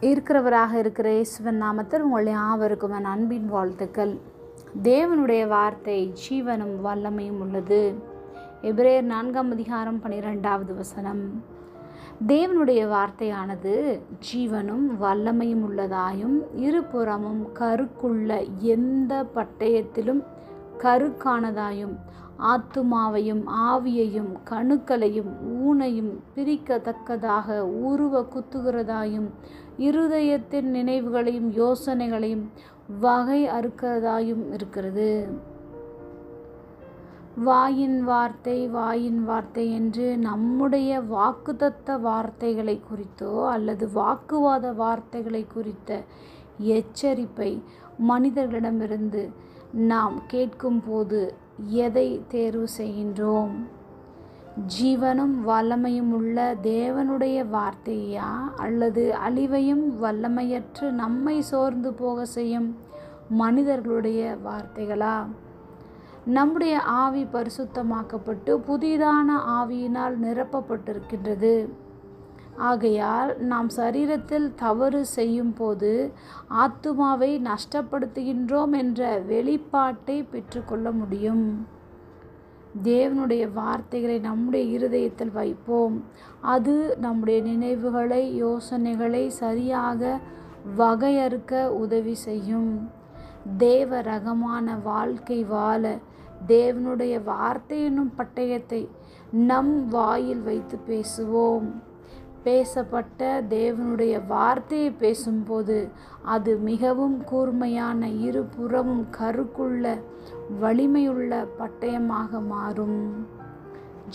இருக்கிறவராக இருக்கிற இயேசுவன் நாமத்தில் உங்கள் யாவருக்கும் என் அன்பின் வாழ்த்துக்கள். தேவனுடைய வார்த்தை ஜீவனும் வல்லமையும் உள்ளது. எபிரேயர் நான்காம் அதிகாரம் பனிரெண்டாவது வசனம். தேவனுடைய வார்த்தையானது ஜீவனும் வல்லமையும் உள்ளதாயும் இருபுறமும் கருக்குள்ள எந்த பட்டயத்திலும் கருக்கானதாயும் ஆத்துமாவையும் ஆவியையும் கணுக்களையும் ஊனையும் பிரிக்கத்தக்கதாக உருவ குத்துகிறதாயும் இருதயத்தின் நினைவுகளையும் யோசனைகளையும் வகை அறுக்கிறதாயும் இருக்கிறது. வாயின் வார்த்தை வாயின் வார்த்தை என்று நம்முடைய வாக்குதத்த வார்த்தைகளை குறித்தோ அல்லது வாக்குவாத வார்த்தைகளை குறித்த எச்சரிப்பை மனிதர்களிடமிருந்து நாம் கேட்கும்போது எதை தேர்வு செய்கின்றோம்? ஜீவனும் வல்லமையும் உள்ள தேவனுடைய வார்த்தையா? அல்லது அழிவையும் வல்லமையற்று நம்மை சோர்ந்து போக செய்யும் மனிதர்களுடைய வார்த்தைகளா? நம்முடைய ஆவி பரிசுத்தமாக்கப்பட்டு புதிதான ஆவியினால் நிரப்பப்பட்டிருக்கின்றது. ஆகையால் நாம் சரீரத்தில் தவறு செய்யும் போது ஆத்துமாவை நஷ்டப்படுத்துகின்றோம் என்ற வெளிப்பாட்டை பெற்றுக்கொள்ள முடியும். தேவனுடைய வார்த்தைகளை நம்முடைய இருதயத்தில் வைப்போம். அது நம்முடைய நினைவுகளை யோசனைகளை சரியாக வகையறுக்க உதவி செய்யும். தேவ ரகமான வாழ்க்கை வாழ தேவனுடைய வார்த்தை என்னும் பட்டயத்தை நம் வாயில் வைத்து பேசுவோம். பேசப்பட்ட தேவனுடைய வார்த்தையை பேசும்போது அது மிகவும் கூர்மையான இருபுறமும் கருக்குள்ள வலிமையுள்ள பட்டயமாக மாறும்.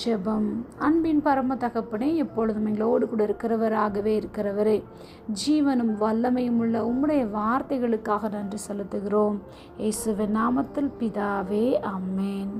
ஜெபம். அன்பின் பரம தகப்பனே எப்பொழுதும் எங்களோடு கூட இருக்கிறவராகவே இருக்கிறவரே ஜீவனும் வல்லமையும் உள்ள உம்முடைய வார்த்தைகளுக்காக நன்றி செலுத்துகிறோம். இயேசுவின் நாமத்தில் பிதாவே அம்மேன்